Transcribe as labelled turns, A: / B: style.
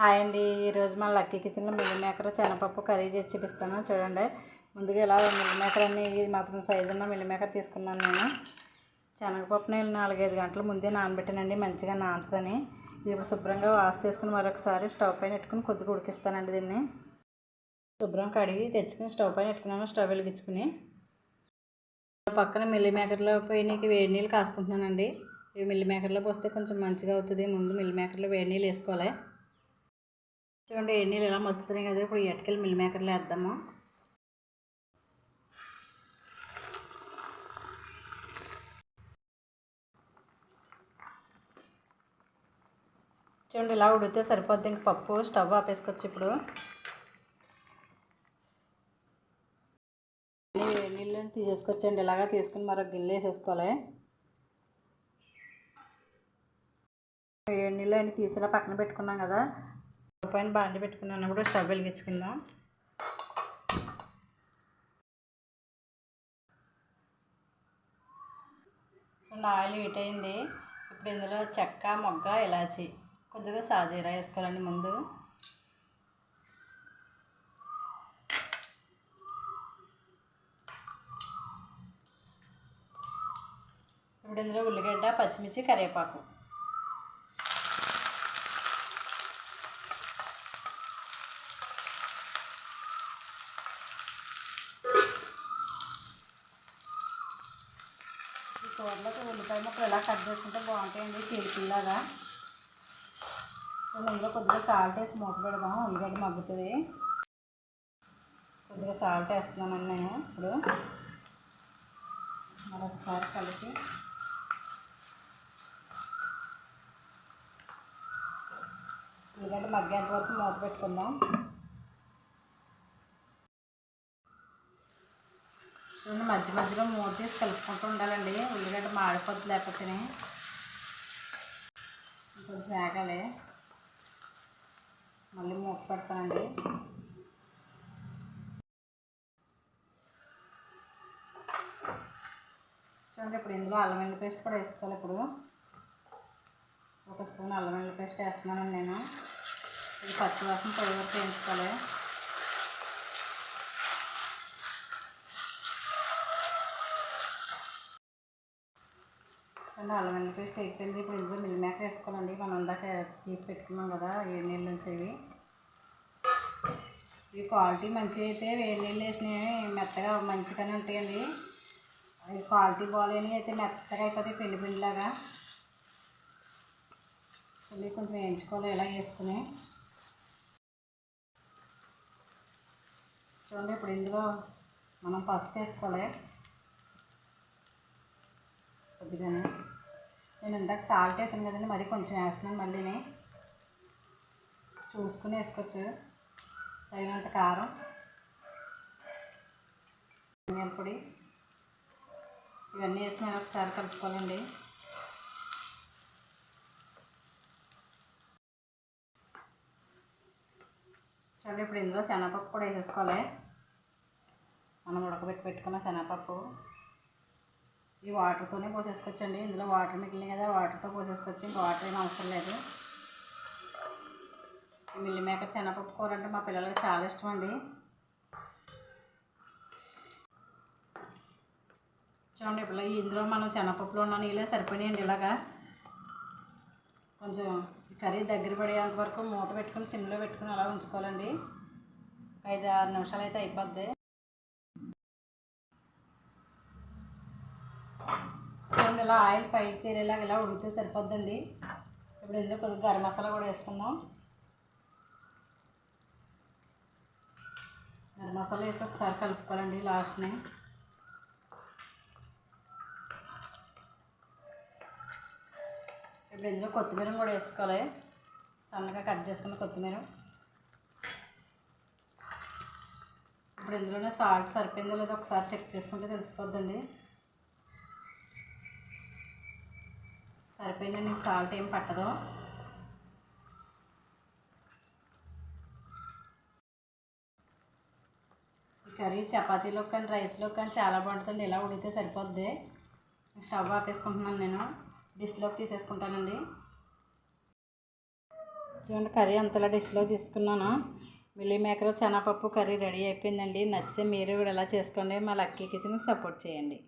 A: Hi అండి. ఈరోజు మన లక్కీ కిచెన్లో మిల్ మేకర్ శనగపప్పు కర్రీ చేసి చూపిస్తాను. చూడండి. ముందుగా ఇలా మిల్ మేకర్ అన్ని ఇది మాత్రం సైజు ఉన్న మిల్ మేకర్ తీసుకున్నాను నేను. శనగపప్పుని నాలుగైదు గంటల ముందే నానబెట్టానండి. మంచిగా నానుతుందని ఇది ఇప్పుడు శుభ్రంగా వాష్ చేసుకుని మరొకసారి స్టవ్ పైన పెట్టుకుని కొద్దిగా ఉడికిస్తానండి దీన్ని. శుభ్రం కడిగి తెచ్చుకుని స్టవ్ పైన పెట్టుకున్నాను. స్టవ్ వెలిగించుకుని. పక్కన మిల్లి మేకర్లో పోయి నీకు వేడి నీళ్ళు కాసుకుంటున్నానండి. ఇవి మిల్లి మేకర్లో పోస్తే కొంచెం మంచిగా అవుతుంది. ముందు మిల్లి మేకర్లో వేడి నీళ్ళు వేసుకోవాలి. చూడండి ఎన్ని నీళ్ళు ఎలా మసులుతున్నాయి కదా ఇప్పుడు ఎట్టుకెళ్ళి మిల్ మేకర్లో వేద్దాము. చూడండి ఇలా ఉడితే సరిపోద్ది. ఇంక పప్పు స్టవ్ ఆపేసుకోవచ్చు ఇప్పుడు. నీళ్ళు తీసేసుకొచ్చండి ఇలాగా తీసుకుని మరొక గిన్నె వేసేసుకోవాలి. నీళ్ళు అన్నీ తీసేలా పక్కన పెట్టుకున్నాం కదా. స్టవ్ పైన బాండి పెట్టుకున్నాను. కూడా స్టవ్ వెలిగించుకుందాం. సో ఆయిల్ హీట్ అయింది. ఇప్పుడు ఇందులో చెక్క మొగ్గ ఇలాచి. కొద్దిగా సాజీరా వేసుకోవాలండి ముందు. ఇప్పుడు ఇందులో ఉల్లిగడ్డ పచ్చిమిర్చి కరివేపాకు. కూరలోకి ఉల్లిపాయ ముక్కలు ఇలా కట్ చేసుకుంటే బాగుంటాయండి చిలిపిలాగా. ఇందులో కొద్దిగా సాల్ట్ వేసి మూత పెడదాం ఉల్లిగడ్డ మగ్గుతుంది. కొద్దిగా సాల్ట్ వేస్తున్నానండి నేను ఇప్పుడు. మరొకసారి కలిపి. ఉల్లిగడ్డ మగ్గేంత వరకు మూత పెట్టుకుందాం. చూడండి మధ్య మధ్యలో మూత తీసి కలుపుకుంటూ ఉండాలండి. ఉల్లిగడ్డ మాడిపోద్ది లేకపోతే కొంచెం వేగాలి. మళ్ళీ మూత పెడతానండి. చూడండి ఇప్పుడు ఇందులో అల్లం పేస్ట్ కూడా వేసుకోవాలి ఇప్పుడు. ఒక స్పూన్ అల్లం వెల్లుల్లి పేస్ట్ వేస్తున్నానండి నేను. ఇది పచ్చివాసన పొడి వరకు వేయించుకోవాలి. చూడండి అల్లం వెల్లుల్లి పేస్ట్ అయిపోయింది. ఇప్పుడు ఇందులో మిల్ మేక వేసుకోవాలండి. మనం ఇందాక తీసి పెట్టుకున్నాం కదా ఏడు నీళ్ళు నుంచి ఇవి ఈ క్వాలిటీ మంచిగా అయితే వేడి నీళ్ళు వేసినవి మెత్తగా మంచిగానే ఉంటాయండి. అవి క్వాలిటీ బాగాలేని అయితే మెత్తగా అయిపోతాయి పిండి పిండిలాగా. మళ్ళీ కొంచెం వేయించుకోవాలి ఇలా వేసుకుని. చూడండి ఇప్పుడు ఇందులో మనం పసుపు వేసుకోవాలి. కొద్దిగానే. నేను ఇందాక సాల్ట్ వేసాను కదండి మరి కొంచెం వేస్తున్నాను మళ్ళీని చూసుకుని వేసుకోవచ్చు. తగినంత కారం. ధనియాల పొడి. ఇవన్నీ వేసి మేము ఒకసారి కలుపుకోవాలండి. చూడండి ఇప్పుడు ఇందులో శనగపప్పు కూడా వేసేసుకోవాలి. మనం ఉడకబెట్టి పెట్టుకున్న శనగపప్పు. ఈ వాటర్తోనే పోసేసుకోవచ్చండి. ఇందులో వాటర్ మిగిలినాయి కదా వాటర్తో పోసేసుకోవచ్చు. ఇంకా వాటర్ ఏం అవసరం లేదు. మిల్లి మేకర్ శనగపప్పు కూర అంటే మా పిల్లలకి చాలా ఇష్టం అండి చూడండి ఇప్పుడు ఇందులో మనం శనగపప్పులో ఉన్న నీళ్ళే సరిపోయినాయండి ఇలాగా. కొంచెం కర్రీ దగ్గర పడేంత వరకు మూత పెట్టుకుని సిమ్లో పెట్టుకుని అలా ఉంచుకోవాలండి. ఐదు ఆరు నిమిషాలు అయితే అయిపోద్ది. చూడండి ఆయిల్ పైకి తేలేలాగా ఇలా ఉడికితే సరిపోద్దండి. ఇప్పుడు ఇందులో కొద్దిగా గరం మసాలా కూడా వేసుకుందాం. గరం మసాలా వేసి ఒకసారి కలుపుకోవాలండి లాస్ట్ని. ఇప్పుడు ఇందులో కొత్తిమీర కూడా వేసుకోవాలి. సన్నగా కట్ చేసుకున్న కొత్తిమీర. ఇప్పుడు ఇందులోనే సాల్ట్ సరిపోయిందో లేదో ఒకసారి చెక్ చేసుకుంటే తెలిసిపోద్దండి. సరిపోయిందండి నీకు సాల్ట్ ఏం పట్టదు. ఈ కర్రీ చపాతీలో కానీ రైస్లో కానీ చాలా బాగుంటుంది ఇలా ఉడితే సరిపోద్ది. స్టవ్ ఆపేసుకుంటున్నాను నేను. డిష్లోకి తీసేసుకుంటానండి. చూడండి కర్రీ అంతలా డిష్లో తీసుకున్నాను. మిల్లీ మేకర్ శనగపప్పు కర్రీ రెడీ అయిపోయిందండి. నచ్చితే మీరు కూడా ఇలా చేసుకోండి. మా లక్కీ కిచెన్కి సపోర్ట్ చేయండి.